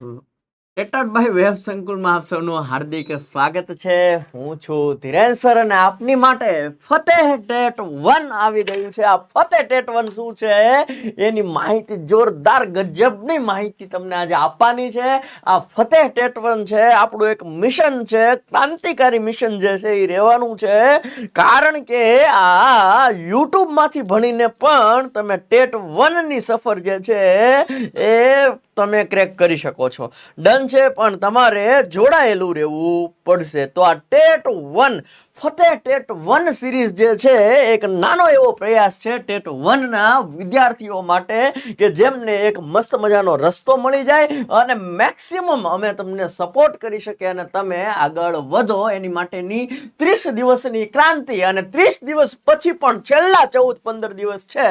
ટેટાભાઈ web સંકુલમાં આપ સૌનું હાર્દિક સ્વાગત છે. હું છું ધીરેન સર અને આપની માટે ફતેહ ટેટ વન આવી ગયું છે. આ ફતેહ ટેટ વન શું છે? એની માહિતી જોરદાર, ગજબની માહિતી તમને આજે આપવાની છે. આ ફતેહ ટેટ વન છે, આપણું એક મિશન છે, ક્રાંતિકારી મિશન જે છે એ રહેવાનું છે. કારણ કે આ યુટ્યુબમાંથી ભણીને પણ તમે ટેટ વનની સફર જે છે, એ તમે ક્રેક કરી શકો છો. ડન છે, પણ તમારે જોડાયેલું રહેવું પડશે. તો આ TET one Fateh TET one series જે છે, એક નાનો એવો પ્રયાસ છે ટેટ વનના વિદ્યાર્થીઓ માટે કે જેમને એક મસ્ત મજાનો રસ્તો મળી જાય અને મેક્સિમમ અમે તમને સપોર્ટ કરી શકીએ અને તમે આગળ વધો. એની માટેની ત્રીસ દિવસની ક્રાંતિ અને ત્રીસ દિવસ પછી પણ છેલ્લા ચૌદ પંદર દિવસ છે.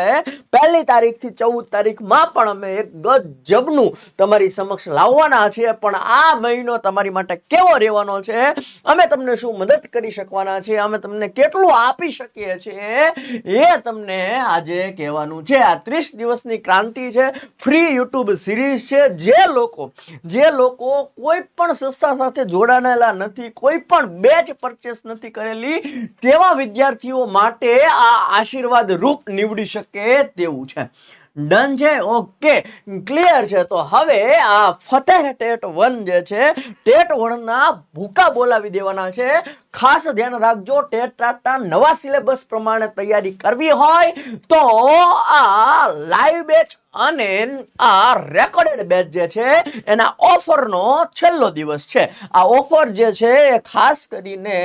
પહેલી તારીખથી ચૌદ તારીખમાં પણ અમે એક ગજબનું તમારી સમક્ષ લાવવાના છીએ. પણ આ મહિનો તમારી માટે કેવો રહેવાનો છે? અમે તમને શું મદદ કરી શકવાના છે, અમે તમને કેટલું આપી શકીએ છીએ, એ તમને આજે કહેવાનું છે. આ ત્રીસ દિવસની ક્રાંતિ છે ફ્રી યુટ્યુબ સિરીઝ છે. જે લોકો જે લોકો કોઈ પણ સંસ્થા સાથે જોડાયેલા નથી, કોઈ પણ બેચ પરચેસ નથી કરેલી, તેવા વિદ્યાર્થીઓ માટે આ આશીર્વાદ રૂપ નીવડી શકે તેવું છે. ડન છે? ઓકે ક્લિયર છે? તો હવે આ ફતેહ ટેટ વન જે છે, ટેટ વનના ભૂકા બોલાવી દેવાના છે. ખાસ ધ્યાન રાખજો ટેટાટા નવા સિલેબસ પ્રમાણે તૈયારી કરવી હોય તો આ લાઈવ બેચ અને આ રેકોર્ડેડ બેચ જે છે, એના ઓફરનો છેલ્લો દિવસ છે. આ ઓફર જે છે, એ ખાસ કરીને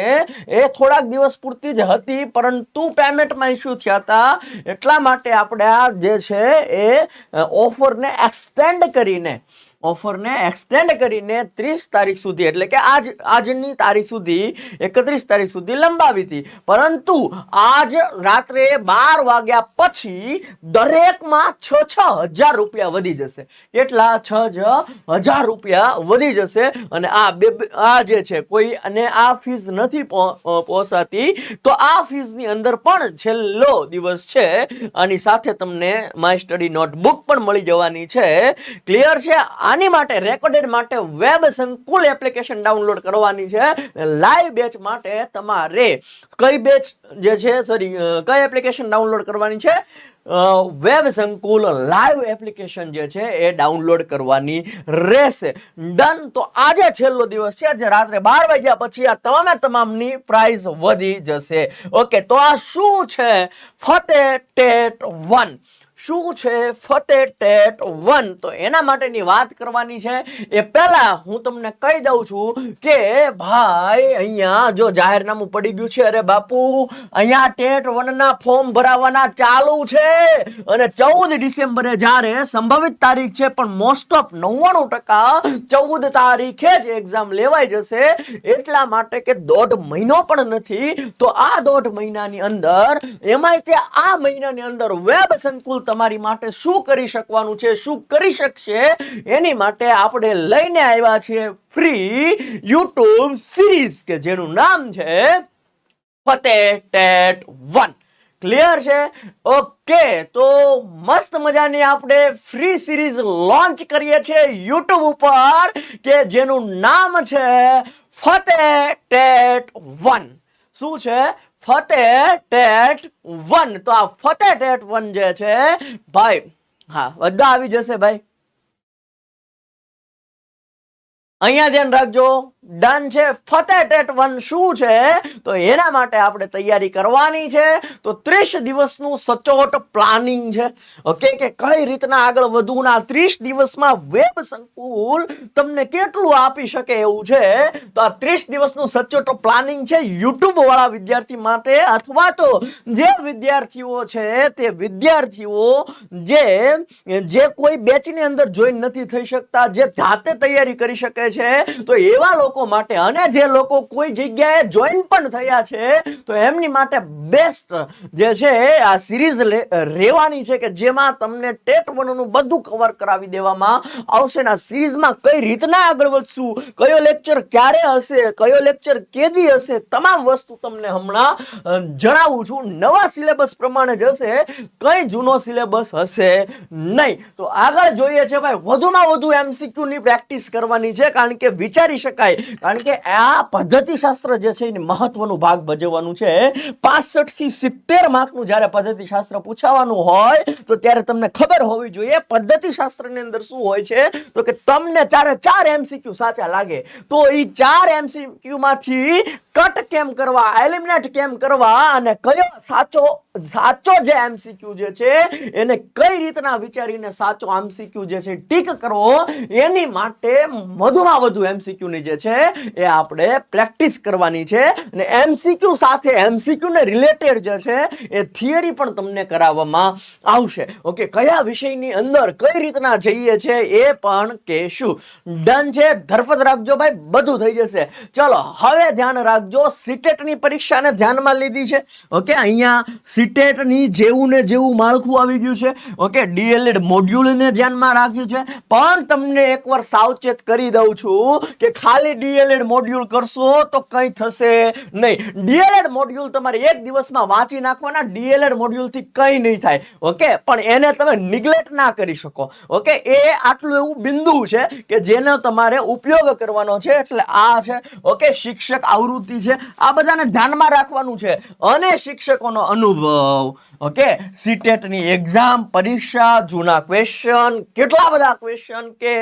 એ થોડાક દિવસ પૂરતી જ હતી, પરંતુ પેમેન્ટમાં ઇસ્યુ થયા હતા. એટલા માટે આપણે આ જે છે, એ ઓફરને એક્સટેન્ડ કરીને ઓફરને એક્સટેન્ડ કરીને ત્રીસ તારીખ સુધી, એટલે કે આજ, આજની તારીખ સુધી, એકત્રીસ તારીખ સુધી લંબાવી હતી. પરંતુ આજ રાત્રે બાર વાગ્યા પછી દરેકમાં છ છ હજાર રૂપિયા વધી જશે. કેટલા? છ હજાર રૂપિયા વધી જશે. અને આ બે આ જે છે, કોઈ અને આ ફીસ નથી પોસાતી, તો આ ફીસની અંદર પણ છેલ્લો દિવસ છે. આની સાથે તમને માય સ્ટડી નોટબુક પણ મળી જવાની છે. ક્લિયર છે? આની માટે રેકોર્ડેડ માટે વેબ સંકુલ એપ્લિકેશન ડાઉનલોડ કરવાની છે લાઈવ બેચ માટે તમારે કઈ બેચ જે છે સોરી કઈ એપ્લિકેશન ડાઉનલોડ કરવાની છે? વેબ સંકુલ લાઈવ એપ્લિકેશન જે છે, એ ડાઉનલોડ કરવાની રહેશે. ડન તો આજે છેલ્લો દિવસ છે. આજે રાત્રે બાર વાગ્યા પછી આ તમામે તમામની પ્રાઇસ વધી જશે. ઓકે તો આ શું છે? Fateh TET one. શું છે? Fateh TET one. તો એના માટેની વાત કરવાની છે. એ પહેલા હું તમને કહી દઉં છું કે ભાઈ, અહીંયા જો જાહેરનામું પડી ગયું છે, અરે બાપુ, અહીંયા ટેટ વનના ફોર્મ ભરાવાના ચાલુ છે. અને ચૌદ ડિસેમ્બરે જ્યારે સંભવિત તારીખ છે, પણ મોસ્ટ ઓફ નવ્વાણું ટકા ચૌદ તારીખે જ એક્ઝામ લેવાઈ જશે. એટલા માટે કે દોઢ મહિનો પણ નથી. તો આ દોઢ મહિનાની અંદર, એમાંય તે આ મહિનાની અંદર વેબ સંકુલ તમારી માટે શું કરી શકવાનું છે, શું કરી શકશે, એની માટે આપણે લઈને આવ્યા છીએ ફ્રી યુટ્યુબ સિરીઝ કે જેનું નામ છે ફતેહ ટેટ વન. ક્લિયર છે? ઓકે તો મસ્ત મજાની આપણે ફ્રી સિરીઝ લોન્ચ કરીએ છીએ યુટ્યુબ ઉપર કે જેનું નામ છે ફતેહ ટેટ વન. શું છે? Fateh TET one. તો આ ફતેહ ટેટ વન જે છે, ભાઈ, હા બધા આવી જશે ભાઈ. અહીંયા ધ્યાન રાખજો. ડન છે. ફતેહ વન શું છે? તો એના માટે આપણે તૈયારી કરવાની છે. તો ત્રીસ દિવસનું સચોટ પ્લાનિંગ છે. ઓકે કે કઈ રીતના આગળ વધવું આ ત્રીસ દિવસમાં વેબ સંકુલ તમને કેટલું આપી શકે એવું છે? તો આ ત્રીસ દિવસનું સચોટ પ્લાનિંગ છે યુટ્યુબ વાળા વિદ્યાર્થી માટે અથવા તો જે વિદ્યાર્થીઓ છે તે વિદ્યાર્થીઓ જે જે કોઈ બેચની અંદર જોઈન નથી થઈ શકતા, જે જાતે તૈયારી કરી શકે છે, તો એવા લોકો માટે અને જે લોકો કોઈ જગ્યાએ જોઈન પણ થયા છે, તો એમની માટે બેસ્ટ જે છે, આ સિરીઝ રહેવાની છે કે જેમાં તમને ટેટ વનનું બધું કવર કરાવી દેવામાં આવશે ને આ સિરીઝમાં કઈ રીતના આગળ વધશું, કયો લેક્ચર ક્યારે હશે, કયો લેક્ચર કેદી હશે, તમામ વસ્તુ તમને હમણાં જણાવું છું. નવા સિલેબસ પ્રમાણે જ હશે, કઈ જૂનો સિલેબસ હશે નહીં. તો આગળ જોઈએ છે ભાઈ, વધુમાં વધુ MCQ ની પ્રેક્ટિસ કરવાની છે કારણ કે વિચારી શકાય. કારણ કે આ પદ્ધતિશાસ્ત્ર જે છે એને મહત્વનું ભાગ ભજવવાનું છે. પાસઠથી સિત્તેર માર્કનું જ્યારે પદ્ધતિશાસ્ત્ર પૂછાવાનું હોય, તો ત્યારે તમને ખબર હોવી જોઈએ પદ્ધતિશાસ્ત્રની અંદર શું હોય છે? તો કે તમને ચારે ચાર એમસીક્યુ સાચા લાગે. તો એ ચાર એમસીક્યુ માંથી કટ કેમ કરવા એલિમિનેટ કેમ કરવા અને કયો સાચો સાચો જે એમસીક્યુ જે છે, એને કઈ રીતના વિચારીને સાચો એમસીક્યુ જે છે, ટીક કરવો એની માટે વધુમાં વધુ એમસીક્યુ જે છે, એ આપણે પ્રેક્ટિસ કરવાની છે. અને એમસીક્યુ સાથે એમસીક્યુ ને રિલેટેડ જે છે, એ થિયરી પણ તમને કરાવવામાં આવશે. ઓકે, કયા વિષયની અંદર કઈ રીતના જઈએ છે, એ પણ કહેશું. ડન છે? ધરપત રાખજો ભાઈ, બધું થઈ જશે. ચલો, હવે ધ્યાન રાખજો. સીટેટની પરીક્ષાને ધ્યાનમાં લીધી છે, ઓકે, અહીંયા સીટેટની જેવું ને જેવું માળખું આવી ગયું છે, ઓકે ડીએલએડ મોડ્યુલ ને ધ્યાનમાં રાખ્યું છે. પણ તમને એકવાર સાવચેત કરી દઉં છું કે ખાલી ડીએલએડ મોડ્યુલ કરશો તો કંઈ થશે નહીં. ડીએલએડ મોડ્યુલ તમારે એક દિવસમાં વાંચી નાખવાના ડીએલએડ મોડ્યુલથી કંઈ નહીં થાય, ઓકે, પણ એને તમે નિગ્લેક્ટ ના કરી શકો, ઓકે, એ આટલું એવું બિંદુ છે કે જેનો તમારે ઉપયોગ કરવાનો છે, એટલે આ છે, ઓકે, શિક્ષક આવૃત્તિ છે. આ બધાને ધ્યાનમાં રાખવાનું છે. અને શિક્ષકોનો અનુભવ, ઓકે? સીટેટની એક્ઝામ પરીક્ષા, જૂના ક્વેશ્ચન કેટલા બધા ક્વેશ્ચન કે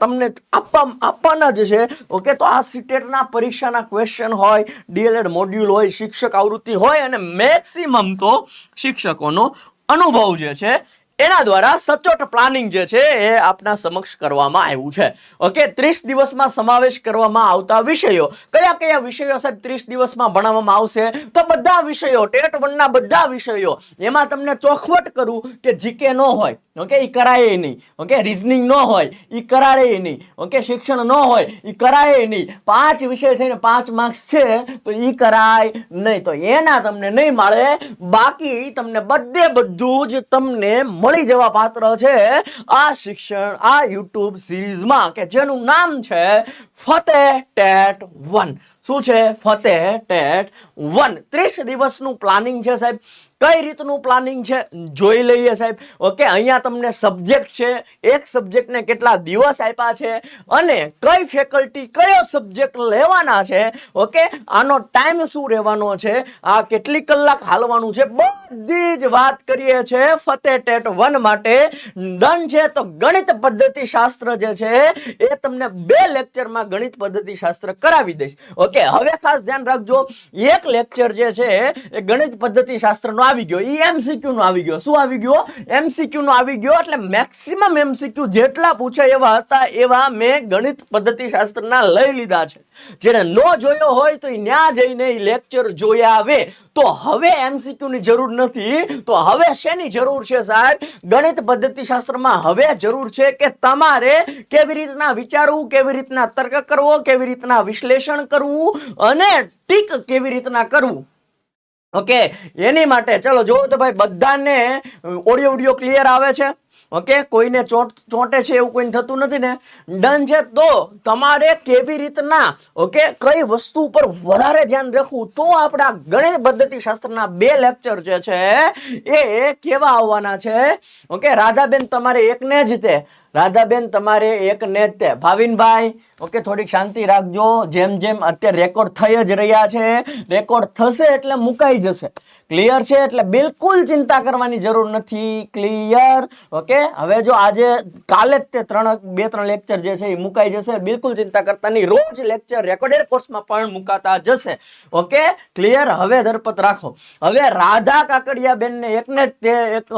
તમને આપવા આપવાના જ છે, ઓકે? તો આ સીટેટના પરીક્ષાના ક્વેશ્ચન હોય ડીએલએડ મોડ્યુલ હોય, શિક્ષક આવૃત્તિ હોય અને મેક્સિમમ તો શિક્ષકોનો અનુભવ જે છે એના દ્વારા સચોટ પ્લાનિંગ જે છે એ આપના સમક્ષ કરવામાં આવ્યું છે. ઓકે ત્રીસ દિવસમાં સમાવેશ કરવામાં આવતા વિષયો. કયા કયા વિષયો સાહેબ ત્રીસ દિવસમાં ભણાવવામાં આવશે? તો બધા વિષયો, ટેટ વનના બધા વિષયો. એમાં તમને ચોખવટ કરું કે જીકે ન હોય. ઓકે એ કરાય નહીં. ઓકે રિઝનિંગ ન હોય. એ કરાય નહીં. ઓકે શિક્ષણ ન હોય. એ કરાય નહીં. પાંચ વિષય થઈને પાંચ માર્ક્સ છે, તો એ કરાય નહીં. તો એના તમને નહીં મળે. બાકી તમને બધે બધું જ તમને મળી જવા પાત્ર છે આ શિક્ષણ, આ યુટ્યુબ સિરીઝમાં કે જેનું નામ છે ફતેહ ટેટ વન. શું છે? Fateh TET one. ત્રીસ દિવસનું પ્લાનિંગ છે સાહેબ. કઈ રીતનું પ્લાનિંગ છે? જોઈ લઈએ સાહેબ. ઓકે અહીંયા તમને સબ્જેક્ટ છે. એક સબ્જેક્ટને કેટલા દિવસ આપ્યા છે અને કઈ ફેકલ્ટી કયો સબ્જેક્ટ લેવાના છે? ઓકે આનો ટાઈમ શું રહેવાનો છે? આ કેટલી કલાક હાલવાનું છે? બધી જ વાત કરીએ છે ફતે ટેટ વન માટે. ડન છે? તો ગણિત પદ્ધતિ શાસ્ત્ર જે છે એ તમને બે લેક્ચરમાં ગણિત પદ્ધતિ શાસ્ત્ર કરાવી દઈશ. ઓકે હવે ખાસ ધ્યાન રાખજો. એક લેક્ચર જે છે એ ગણિત પદ્ધતિ શાસ્ત્રનો આવી ગયો એ એમસીક્યુ નો આવી ગયો શું આવી ગયો એમસીક્યુ નો આવી ગયો એટલે મેક્સિમમ એમસીક્યુ જેટલા પૂછાય એવા હતા, એવા મેં ગણિત પદ્ધતિ શાસ્ત્રના લઈ લીધા છે. જેને ન જોયો હોય તો ન્યા જઈને એ લેક્ચર જોયા આવે. તો હવે એમસીક્યુ ની જરૂર નથી. તો હવે શેની જરૂર છે સાહેબ? ગણિત પદ્ધતિ શાસ્ત્રમાં હવે જરૂર છે કે તમારે કેવી રીતના વિચારવું, કેવી રીતના તર્ક કરવો, કેવી રીતના વિશ્લેષણ કરવું અને ટીક કેવી રીતના કરવું. ઓકે એની માટે ચલો જુઓ તો ભાઈ બધાને ઓડિયો ઓડિયો ક્લિયર આવે છે? ઓકે? કોઈને ચોંટ ચોંટે છે એવું કોઈને થતું નથી ને? ડન છે તો તમારે કેવી રીતના, ઓકે, કઈ વસ્તુ ઉપર વધારે ધ્યાન રાખવું તો આપણા ગણિત પદ્ધતિ શાસ્ત્રના બે લેક્ચર જે છે એ કેવા આવવાના છે? ઓકે, રાધાબેન તમારે એકને જ તે, રાધાબેન તમારે એક ને તે. ભાવિનભાઈ, ઓકે, થોડીક શાંતિ રાખજો. જેમ જેમ અત્યારે રેકોર્ડ થઈ જ રહ્યા છે રેકોર્ડ થશે એટલે મુકાઈ જશે. ક્લિયર છે? એટલે બિલકુલ ચિંતા કરવાની જરૂર નથી. ક્લિયર ઓકે હવે જો આજે કાલે જ તે ત્રણ, બે, ત્રણ લેક્ચર જે છે એ મુકાઈ જશે. બિલકુલ ચિંતા કરતા નહીં રોજ લેક્ચર રેકોર્ડેડ કોર્સમાં પણ મુકાતા જશે. ઓકે ક્લિયર હવે ધરપત રાખો. હવે રાધા કાકડિયા બેનને એકને જ તે એક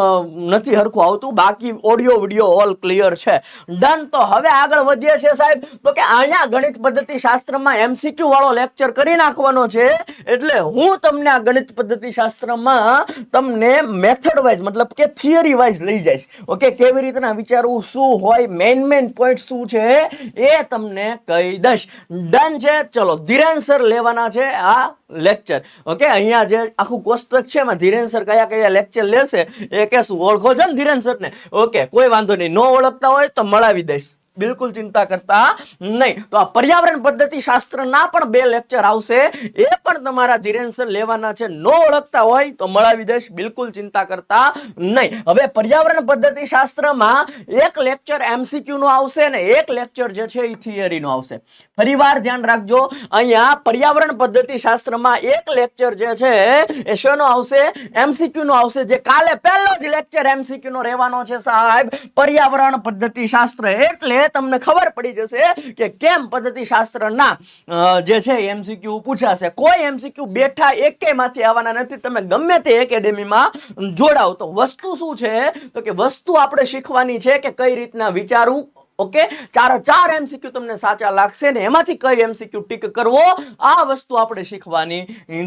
નથી હરખું આવતું. બાકી ઓડિયો વિડિયો ઓલ ક્લિયર છે. ડન તો હવે આગળ વધીએ છે સાહેબ. તો કે અહીંયા ગણિત પદ્ધતિ શાસ્ત્રમાં એમસીક્યુ વાળો લેક્ચર કરી નાખવાનો છે. એટલે હું તમને આ ગણિત પદ્ધતિ શાસ્ત્રમાં તમને મેથડ વાઇઝ મતલબ કે થિયરી વાઇઝ લઈ જાય ઓકે કેવી રીતના વિચારવું, શું હોય મેઇન મેઇન પોઈન્ટ શું છે, એ તમને કહી દઈશ. ડન છે? ચલો, ધીરેન સર લેવાના છે આ લેક્ચર ઓકે અહીંયા જે આખું કોષ્ટક છે એમાં ધીરેન સર કયા કયા લેક્ચર લેશે, એ કે શું ઓળખો છો ને ધીરેન ઓકે કોઈ વાંધો નહીં. ન ઓળખતા હોય તો મળાવી દઈશ. બિલકુલ ચિંતા કરતા નહીં. તો આ પર્યાવરણ પદ્ધતિ શાસ્ત્રના પણ બે લેક્ચર આવશે. એ પણ તમારા ધીરેન લેવાના છે. ન ઓળખતા હોય તો મળાવી દઈશ. બિલકુલ ચિંતા કરતા નહીં. હવે પર્યાવરણ પદ્ધતિ શાસ્ત્રમાં એક લેક્ચર એમસીક્યુ નો આવશે અને એક લેક્ચર જે છે એ થિયરી નો આવશે. ફરીવાર ધ્યાન રાખજો. અહીંયા પર્યાવરણ પદ્ધતિ શાસ્ત્રમાં એક લેક્ચર જે છે એ શેનો આવશે? એમસીક્યુ નો આવશે. જે કાલે પહેલો જ લેક્ચર એમસીક્યુ નો રહેવાનો છે સાહેબ. પર્યાવરણ પદ્ધતિ શાસ્ત્ર. એટલે તમને ખબર પડી જશે કે કેમ પદ્ધતિ શાસ્ત્રના જે છે એમસીક્યુ પૂછાશે. કોઈ એમસીક્યુ બેઠા એકેયમાંથી આવવાના નથી. તમે ગમે તે એકેડેમીમાં જોડાવ તો વસ્તુ શું છે? તો કે વસ્તુ આપણે શીખવાની છે કે કઈ રીતના વિચારવું ઓકે? ચાર ચાર એમસીક્યુ તમને સાચા લાગશે ને એમાંથી કઈ એમસીક્યુ ટીક કરવો? આ વસ્તુ આપણે શીખવાની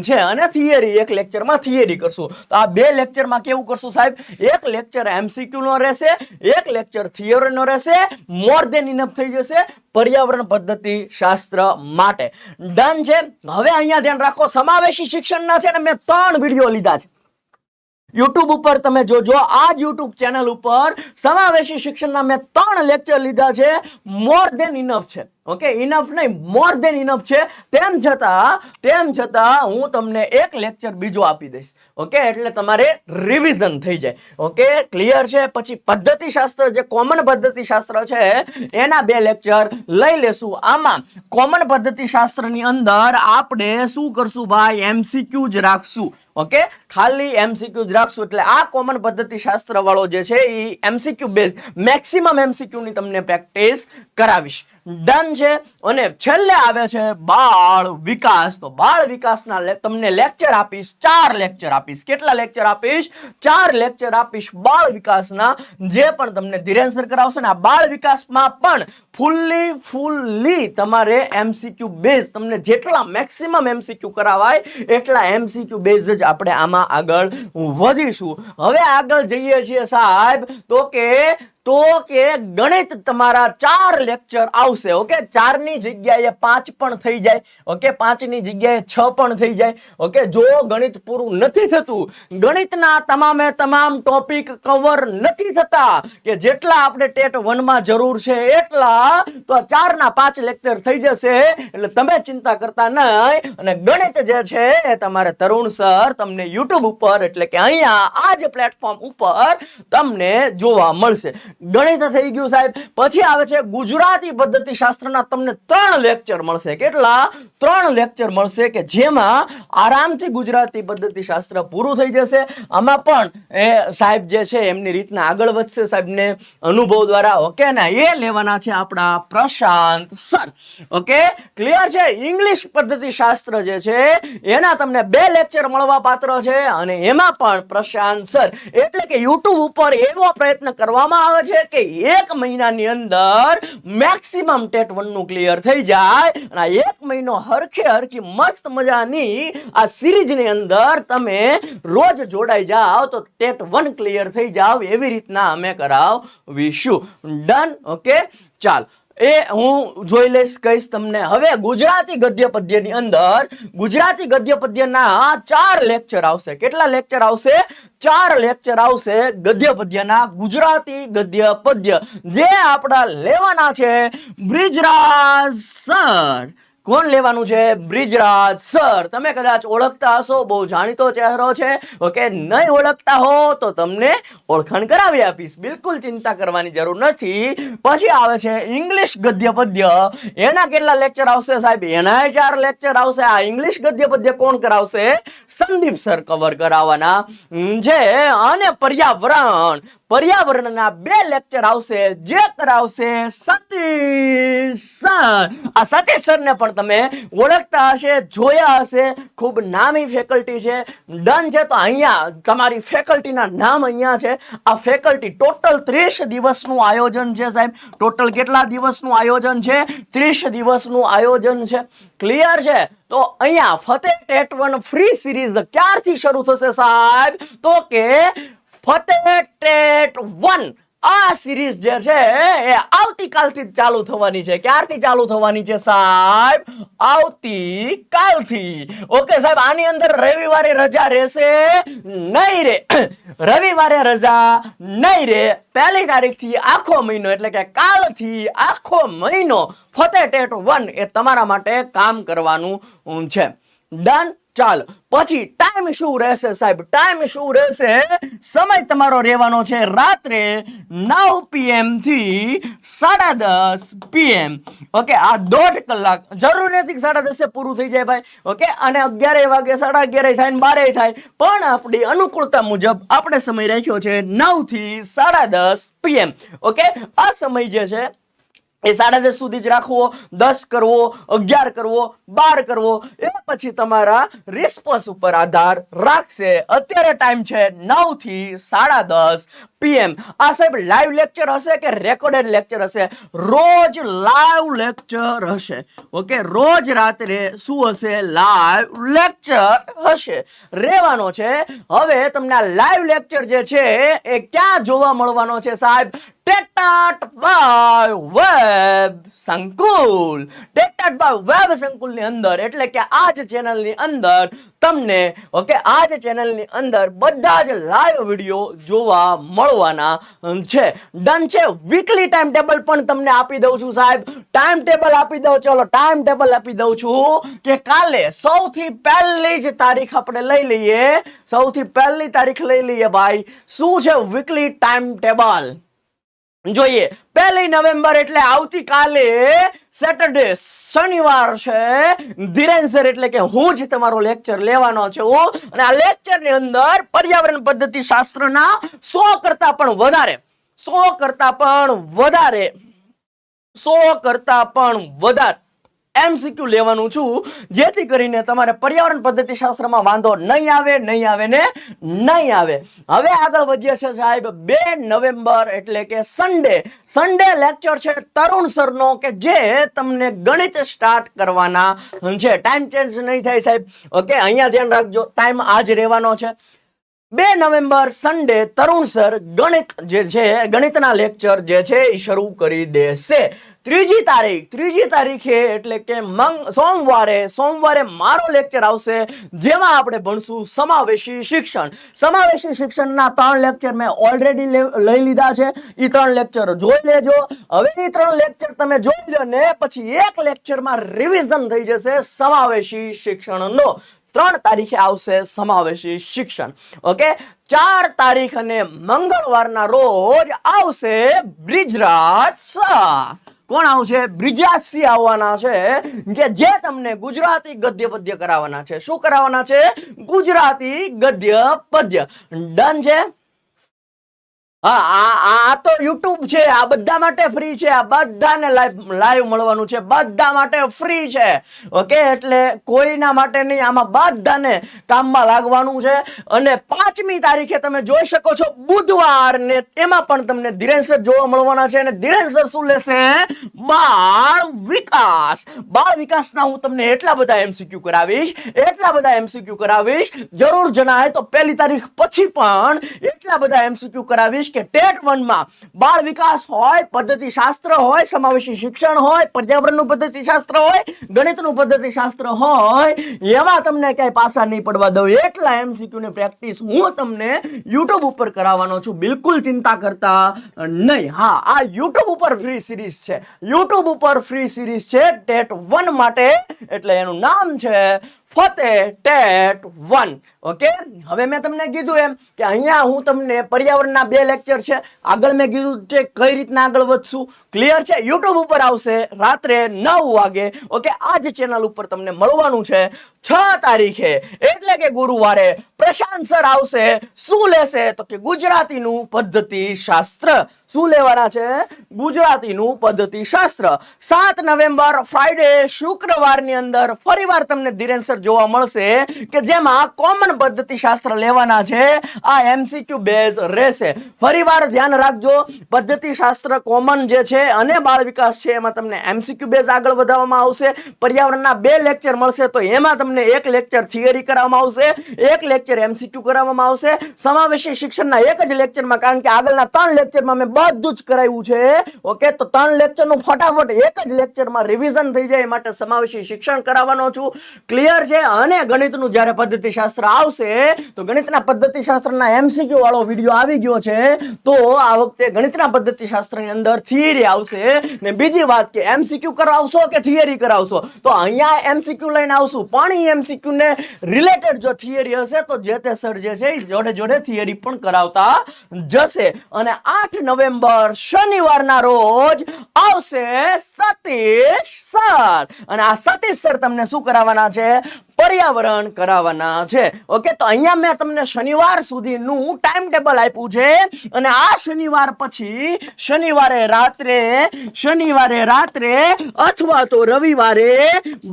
છે અને થિયરી એક લેક્ચરમાં થિયરી કરશું. તો આ બે લેક્ચરમાં કેવું કરશું સાહેબ? એક લેક્ચર એમસીક્યુ નો રહેશે, એક લેક્ચર થિયરી નો રહેશે મોર દેન ઇનફ થઈ જશે પર્યાવરણ પદ્ધતિ શાસ્ત્ર માટે. ડન છે? હવે અહીંયા ધ્યાન રાખો, સમાવેશી શિક્ષણના છે ને મેં ત્રણ વીડિયો લીધા છે. યુટ્યુબ ઉપર તમે જોજો. આ જ યુટ્યુબ ચેનલ ઉપર સમાવેશી શિક્ષણના મેં ત્રણ લેક્ચર લીધા છે. મોર દેન ઇનફ છે. ઓકે ઇનફ નહીં મોર દેન ઇનફ છે. તેમ છતાં તેમ છતાં હું તમને એક લેક્ચર બીજો આપી દઈશ. ઓકે એટલે તમારે રિવિઝન થઈ જાય. ઓકે ક્લિયર છે? પછી પદ્ધતિ શાસ્ત્ર જે કોમન પદ્ધતિ શાસ્ત્ર છે, એના બે લેક્ચર લઈ લેશું. આમાં કોમન પદ્ધતિ શાસ્ત્રની અંદર આપણે શું કરશું ભાઈ? એમસીક્યુ જ રાખશું. ઓકે ખાલી એમસીક્યુ જ રાખશું. એટલે આ કોમન પદ્ધતિ શાસ્ત્ર વાળો જે છે એ એમસીક્યુ બેઝ મેક્સિમમ એમસીક્યુ ની તમને પ્રેક્ટિસ કરાવીશ. ડન છે અને છેલ્લે આવે છે બાળ વિકાસ. તો બાળ વિકાસના તમને લેક્ચર આપીશ, ચાર લેક્ચર આપીશ. કેટલા લેક્ચર આપીશ? ચાર લેક્ચર આપીશ બાળ વિકાસના. જે પણ તમને ધીરેન સર કરાવશે ને, આ બાળ વિકાસમાં પણ ફૂલ્લી ફૂલ્લી તમારે એમસીક્યુ બેઝ તમને જેટલા મેક્સિમમ એમસીક્યુ કરાવાય, એટલા એમસીક્યુ બેઝ જ આપણે આમાં આગળ વધીશું. હવે આગળ જઈએ છીએ સાહેબ, તો કે તો કે ગણિત તમારા ચાર લેક્ચર આવશે ઓકે ચારની જગ્યાએ પાંચ પણ થઈ જાય ઓકે પાંચની જગ્યાએ છ પણ થઈ જાય ઓકે જો ગણિત પૂરું નથી થતું, ગણિતના તમામે તમામ ટોપિક કવર નથી થતા, કે જેટલા આપણે ટેટ વનમાં જરૂર છે, એટલા તો ચારના પાંચ લેક્ચર થઈ જશે. એટલે તમે ચિંતા કરતા નહીં. અને ગણિત જે છે એ તમારે તરુણ સર તમને યુટ્યુબ ઉપર એટલે કે અહીંયા આ જ પ્લેટફોર્મ ઉપર તમને જોવા મળશે. ગણિત થઈ ગયું સાહેબ. પછી આવે છે ગુજરાતી પદ્ધતિ શાસ્ત્રના તમને ત્રણ લેક્ચર મળશે. કેટલા? ત્રણ લેક્ચર મળશે કે જેમાં આરામથી ગુજરાતી પદ્ધતિ શાસ્ત્ર પૂરું થઈ જશે. આમાં પણ એ સાહેબ જે છે એમની રીતના આગળ વધશે સાહેબને અનુભવ દ્વારા. ઓકે ને? એ લેવાના છે આપણા. પ્રશાંત સર. ઓકે ક્લિયર છે? ઇંગ્લિશ પદ્ધતિ શાસ્ત્ર જે છે, એના તમને બે લેક્ચર મળવા પાત્ર છે અને એમાં પણ પ્રશાંત સર. એટલે કે યુટ્યુબ ઉપર એવો પ્રયત્ન કરવામાં આવે છે કે એક મહિનાની અંદર મેક્સિમમ ટેટ વનનું ક્લિયર થઈ જાય અને આ એક મહિનો હરખે હરખી મસ્ત મજાની આ સિરીઝની અંદર તમે રોજ જોડાઈ જાઓ તો ટેટ વન ક્લિયર થઈ જાવ એવી રીતના અમે કરાવીશું. ડન ઓકે ચાલ. એ હું જોઈ લઈશ, કહીશ તમને. હવે ગુજરાતી ગદ્ય પદ્યની અંદર, ગુજરાતી ગદ્ય પદ્યના ચાર લેક્ચર આવશે. કેટલા લેક્ચર આવશે? ચાર લેક્ચર આવશે ગદ્ય પદ્યના ગુજરાતી ગદ્ય પદ્ય જે આપણા લેવાના છે બ્રિજરાજ સર. કોણ લેવાનું છે? બ્રિજરાજ, સર. તમે કદાચ ઓળખતા હશો, બહુ જાણીતો ચહેરો છે. ઓકે, નહીં ઓળખતા હો, તો તમને ઓળખાણ કરાવી આપીશ. બિલકુલ ચિંતા કરવાની જરૂર નથી. પછી આવે છે ઇંગ્લિશ ગદ્ય પદ્ય એના કેટલા લેક્ચર આવશે સાહેબ? એના ચાર લેક્ચર આવશે. આ ઇંગ્લિશ ગદ્ય પદ્ય કોણ કરાવશે? સંદીપ સર કવર કરાવવાના. છે અને પર્યાવરણ. પર્યાવરણના બે લેક્ચર આવશે. જે કરાવશે સતીશ સર. આ સતીશ સરને પણ તમે ઓળખતા હશે, જોયા હશે. ખૂબ નામી ફેકલ્ટી છે. ડન છે તો અહીંયા તમારી ફેકલ્ટીના નામ અહીંયા છે. આ ફેકલ્ટી ટોટલ ત્રીસ દિવસનું આયોજન છે સાહેબ. ટોટલ કેટલા દિવસનું આયોજન છે? ત્રીસ દિવસનું આયોજન છે. ક્લિયર છે? તો અહીંયા Fateh TET one free series ક્યારથી શરૂ થશે સાહેબ? તો કે ફતેહ ટેટ વન. આ સિરીઝ જે છે એ આવતીકાલથી ચાલુ થવાની છે. ક્યારથી ચાલુ થવાની છે સાહેબ? આવતીકાલથી. ઓકે સાહેબ, આની અંદર રવિવારે રજા રહેશે, નહીં રે. રવિવારે રજા નહીં રે. પહેલી તારીખથી આખો મહિનો, એટલે કે કાલથી આખો મહિનો ફતે ટેટ વન એ તમારા માટે કામ કરવાનું છે. ડન ચાલ. પછી ટાઈમ શું રહેશે સાહેબ? ટાઈમ શું રહેશે? સમય તમારો રહેવાનો છે રાત્રે નવ પીએમથી સાડા દસ પીએમ ઓકે આ દોઢ કલાક. જરૂર નથી સાડા દસે પૂરું થઈ જાય ભાઈ. ઓકે અને અગિયારે વાગે, સાડા અગિયારે થાય ને બારે થાય. પણ આપણી અનુકૂળતા મુજબ આપણે સમય રાખ્યો છે નવથી સાડા દસ પીએમ ઓકે આ સમય જે છે એ સાડા દસ સુધી જ રાખવો, દસ કરવો, અગિયાર કરવો, બાર કરવો, એ પછી તમારા રિસ્પોન્સ ઉપર આધાર રાખશે. અત્યારે ટાઈમ છે નવથી સાડા દસ પીએમ આ સાહેબ લાઈવ લેક્ચર હશે કે રેકોર્ડેડ લેક્ચર હશે? રોજ લાઈવ લેક્ચર હશે. ઓકે રોજ રાત્રે શું હશે? લાઈવ લેક્ચર હશે. રહેવાનો છે. હવે તમને આ લાઈવ લેક્ચર જે છે, એ ક્યાં જોવા મળવાનો છે સાહેબ? ટેટાટ બાય વેબ સંકુલ. ટેટાટ બાય વેબ સંકુલની અંદર, એટલે કે આ જ ચેનલની અંદર તમને, ઓકે, આ જ ચેનલની અંદર બધા જ લાઈવ વીડિયો જોવા મળવાના છે. ડન છે. વીકલી ટાઈમ ટેબલ પણ તમને આપી દઉં છું, સાહેબ. ટાઈમ ટેબલ આપી દઉં, ચલો ટાઈમ ટેબલ આપી દઉં છું કે કાલે સૌથી પહેલી જ તારીખ આપણે લઈ લઈએ. સૌથી પહેલી તારીખ લઈ લઈએ, ભાઈ. શું છે? વીકલી ટાઈમ ટેબલ જોઈએ, પહેલી નવેમ્બર એટલે આવતીકાલે સેટરડે શનિવાર છે. ધીરેન સર એટલે કે હું જ તમારો લેક્ચર લેવાનો છું. અને આ લેક્ચરની અંદર પર્યાવરણ પદ્ધતિ શાસ્ત્રના સો કરતા પણ વધારે, સો કરતા પણ વધારે, સો કરતા પણ વધારે. એમસીક્યુ લેવાનું છું. જેથી કરીને તમારે પર્યાવરણ પદ્ધતિ શાસ્ત્રમાં વાંધો નહીં આવે નહીં આવે ને નહીં આવે. હવે આગળ વધીએ છે સાહેબ, બે નવેમ્બર એટલે કે સન્ડે સન્ડે લેક્ચર છે તરુણ સરનો કે જે તમને ગણિત સ્ટાર્ટ કરવાના છે. ટાઈમ ચેન્જ નહીં થાય સાહેબ. ઓકે અહીંયા ધ્યાન રાખજો ટાઈમ આજ રહેવાનો છે. બે નવેમ્બર સન્ડે તરુણ સર ગણિત જે છે, ગણિતના લેક્ચર જે છે, એ શરૂ કરી દેશે. ત્રીજી તારીખ, ત્રીજી તારીખે એટલે કે મંગ, સોમવારે સોમવારે મારો લેક્ચર આવશે, જેમાં આપણે ભણશું સમાવેશી શિક્ષણ. સમાવેશી શિક્ષણના ત્રણ લેક્ચર મેં ઓલરેડી લઈ લીધા છે. એ ત્રણ લેક્ચર જોઈ લેજો. હવે એ ત્રણ લેક્ચર તમે જોઈ લો ને, પછી એક લેક્ચરમાં રિવિઝન થઈ જશે સમાવેશી શિક્ષણનો. ત્રણ તારીખે આવશે સમાવેશી શિક્ષણ. ઓકે ચાર તારીખ અને મંગળવારના રોજ આવશે બ્રિજરાજ શાહ. કોણ આવશે? બ્રિજાસિંહ આવવાના છે. કે જે તમને ગુજરાતી ગદ્ય પદ્ય કરાવવાના છે. શું કરાવવાના છે? ગુજરાતી ગદ્ય પદ્ય. ડન છે? હા, આ આ તો યુટ્યુબ છે, આ બધા માટે ફ્રી છે, આ બધાને લાઈવ લાઈવ મળવાનું છે, બધા માટે ફ્રી છે. ઓકે એટલે કોઈના માટે નહીં, આમાં બધાને કામમાં લાગવાનું છે. અને પાંચમી તારીખે તમે જોઈ શકો છો બુધવાર ને એમાં પણ તમને ધીરેન્સર જોવા મળવાના છે અને ધીરેન્સર શું લેશે? બાળ વિકાસ. બાળ વિકાસના હું તમને એટલા બધા એમસીક્યુ કરાવીશ, એટલા બધા એમસીક્યુ કરાવીશ. જરૂર જણાય તો પહેલી તારીખ પછી પણ એટલા બધા એમસીક્યુ કરાવીશ કે ટેટ વનમાં બાળ વિકાસ હોય, પદ્ધતિ શાસ્ત્ર હોય, સમાવેશી શિક્ષણ હોય, પર્યાવરણનું પદ્ધતિ શાસ્ત્ર હોય, ગણિતનું પદ્ધતિ શાસ્ત્ર હોય એમાં તમને ક્યાંય પાસા નહીં પડવા દઉં. એટલા એમસીક્યુ ની પ્રેક્ટિસ હું તમને યુટ્યુબ ઉપર કરાવવાનો છું. બિલકુલ ચિંતા કરતા નહીં. હા, આ યુટ્યુબ ઉપર ફ્રી સિરીઝ છે. યુટ્યુબ ઉપર ફ્રી સિરીઝ છે ટેટ વન માટે. એટલે એનું નામ છે ફતેહ ટેટ વન. ઓકે? હવે મેં તમને કીધું એમ કે અહીંયા હું તમને પર્યાવરણના બે લેક્ચર છે. આગળ મેં કીધું છે કઈ રીતના આગળ વધશું. ક્લિયર છે? યુટ્યુબ ઉપર આવશે રાત્રે નવ વાગે. ઓકે આ જ ચેનલ ઉપર તમને મળવાનું છે છ તારીખે. એટલે કે ગુરુવારે પ્રશાંત સર આવશે. શું લેશે? તો કે ગુજરાતીનું પદ્ધતિ શાસ્ત્ર શું લેવાના છે? ગુજરાતીનું પદ્ધતિ શાસ્ત્ર સાત નવેમ્બર ફ્રાઈડે શુક્રવારની અંદર ફરીવાર તમને ધીરેન જોવા મળશે કે જેમાં કોમન પદ્ધતિ શાસ્ત્ર લેવાના છે. આ એમસીક્યુ બેઝ રહેશે. ફરીવાર ધ્યાન રાખજો પદ્ધતિ શાસ્ત્ર કોમન જે છે અને બાળ વિકાસ છે, એમાં તમને એમસીક્યુ બેઝ આગળ વધારવામાં આવશે. પર્યાવરણના બે લેક્ચર મળશે, તો એમાં તમને એક લેક્ચર થિયરી કરવામાં આવશે, એક લેક્ચર એમસીક્યુ કરાવવામાં આવશે. સમાવેશી શિક્ષણના એક જ લેક્ચરમાં કારણ કે આગળના ત્રણ લેક્ચરમાં મેં બધું જ કરાવ્યું છે. ઓકે તો ત્રણ લેક્ચરનું ફટાફટ એક જ લેક્ચરમાં રિવિઝન થઈ જાય માટે સમાવેશી શિક્ષણ કરાવવાનો છું. ક્લિયર છે? અને ગણિતનું જ્યારે પદ્ધતિ શાસ્ત્ર આવશે, તો ગણિતના પદ્ધતિ શાસ્ત્રના એમસીક્યુ વાળો વીડિયો આવી ગયો છે. તો આ વખતે ગણિતના પદ્ધતિ શાસ્ત્રની અંદર થિયરી આવશે. ને બીજી વાત કે એમસીક્યુ કરાવશો કે થિયરી કરાવશો? તો અહીંયા એમસીક્યુ લઈને આવશું. પણ એ એમસીક્યુ ને રિલેટેડ જો થિયરી હશે, તો જે તે સર જે છે જોડે જોડે થિયરી પણ કરાવતા જશે. અને આઠ નવેમ્બર શનિવારના રોજ આવશે સતીશ સર. અને આ સતીશ સર તમને શું કરાવવાના છે? પર્યાવરણ કરાવવાના છે. ઓકે તો અહીંયા મેં તમને શનિવાર સુધીનું ટાઈમ ટેબલ આપ્યું છે. અને આ શનિવાર પછી શનિવારે રાત્રે શનિવારે રાત્રે અથવા તો રવિવારે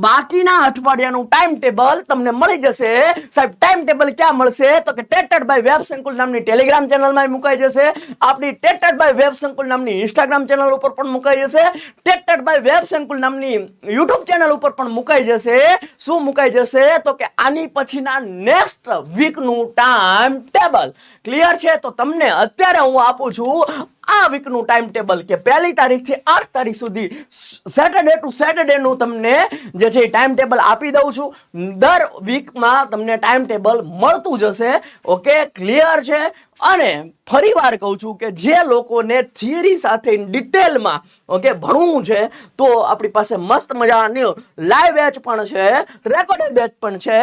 બાકીના અઠવાડિયાનું ટાઈમ ટેબલ તમને મળી જશે. સાહેબ ટાઈમ ટેબલ ક્યાં મળશે? તો કે ટેટેડ બાય વેબ સંકુલ નામની ટેલિગ્રામ ચેનલમાં મુકાઈ જશે. આપણી ટેટેડ બાય વેબ સંકુલ નામની ઇન્સ્ટાગ્રામ ચેનલ ઉપર પણ મુકાઈ જશે. ટેટેડ બાય વેબ સંકુલ નામની યુટ્યુબ ચેનલ ઉપર પણ મુકાઈ જશે. શું મુકાઈ જશે? તો કે આની પછીના નેક્સ્ટ વીકનું ટાઈમ ટેબલ ક્લિયર છે? તો તમને અત્યારે હું આપું છું, આ વીકનું ટાઈમ ટેબલ કે પહેલી તારીખથી આઠ તારીખ સુધી સેટરડે ટુ સેટરડે નું તમને જે છે ટાઈમ ટેબલ આપી દઉં છું. દર વીકમાં તમને ટાઈમ ટેબલ મળતું જશે. ઓકે ક્લિયર છે? અને ફરીવાર કહું છું કે જે લોકોને થિયરી સાથે ડિટેલમાં ઓકે ભણવું છે, તો આપણી પાસે મસ્ત મજાની લાઈવ બેચ પણ છે રેકોર્ડેડ બેચ પણ છે,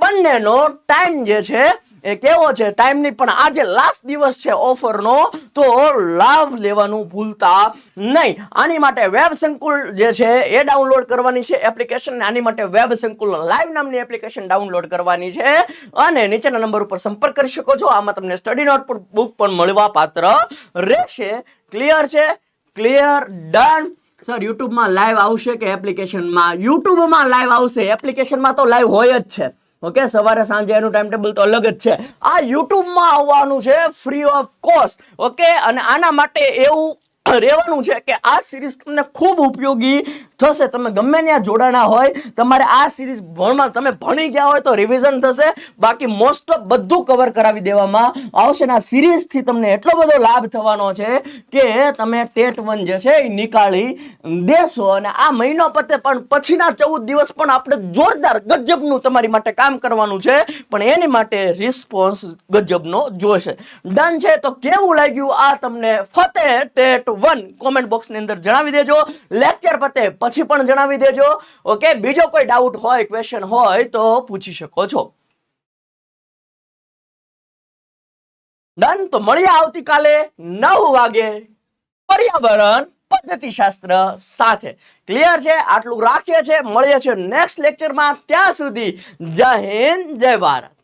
બંનેનો ટાઈમ જે છે એ કેવો છે? ટાઈમની પણ આજે લાસ્ટ દિવસ છે ઓફરનો તો લાભ લેવાનું ભૂલતા નહીં. આની માટે વેબ સંકુલ જે છે એ ડાઉનલોડ કરવાની છે એપ્લિકેશન આની માટે વેબ સંકુલ લાઈવ નામની એપ્લિકેશન ડાઉનલોડ કરવાની છે. અને નીચેના નંબર ઉપર સંપર્ક કરી શકો છો. આમાં તમને સ્ટડી નોટ બુક પણ મળવા પાત્ર રહેશે. ક્લિયર છે? ક્લિયર ડન સર યુટ્યુબમાં લાઈવ આવશે કે એપ્લિકેશનમાં યુટ્યુબમાં લાઈવ આવશે. એપ્લિકેશનમાં તો લાઈવ હોય જ છે. ઓકે સવારે સાંજે એનું ટાઈમ ટેબલ તો અલગ જ છે. આ યુટ્યુબમાં આવવાનું છે ફ્રી ઓફ કોસ્ટ ઓકે અને આના માટે એવું રહેવાનું છે કે આ સિરીઝ તમને ખૂબ ઉપયોગી થશે. તમે ગમે ત્યાં જોડાણા હોય, તમારે આ સિરીઝ ભણમાં તમે ભણી ગયા હોય તો રિવિઝન થશે. બાકી મોસ્ટ ઓફ બધું કવર કરાવી દેવામાં આવશે અને આ સિરીઝથી તમને એટલો બધો લાભ થવાનો છે કે તમે ટેટ વન જે છે એ નીકાળી દેશો. અને આ મહિનો પતે પણ પછીના ચૌદ દિવસ પણ આપણે જોરદાર ગજબનું તમારી માટે કામ કરવાનું છે. પણ એની માટે રિસ્પોન્સ ગજબનો જોશે. ડન છે તો કેવું લાગ્યું આ તમને? ફતે ટેટ વન કોમેન્ટ બોક્સની અંદર જણાવી દેજો. લેક્ચર પતે પછી પણ જણાવી દેજો. ઓકે બીજો કોઈ ડાઉટ હોય ક્વેશ્ચન હોય, તો પૂછી શકો છો. ડન તો મળીએ આવતીકાલે નવ વાગે. પર્યાવરણ પદ્ધતિ શાસ્ત્ર સાથે. ક્લિયર છે? આટલું રાખીએ છે મળીએ છે નેક્સ્ટ લેક્ચરમાં ત્યાં સુધી જય હિન્દ, જય ભારત.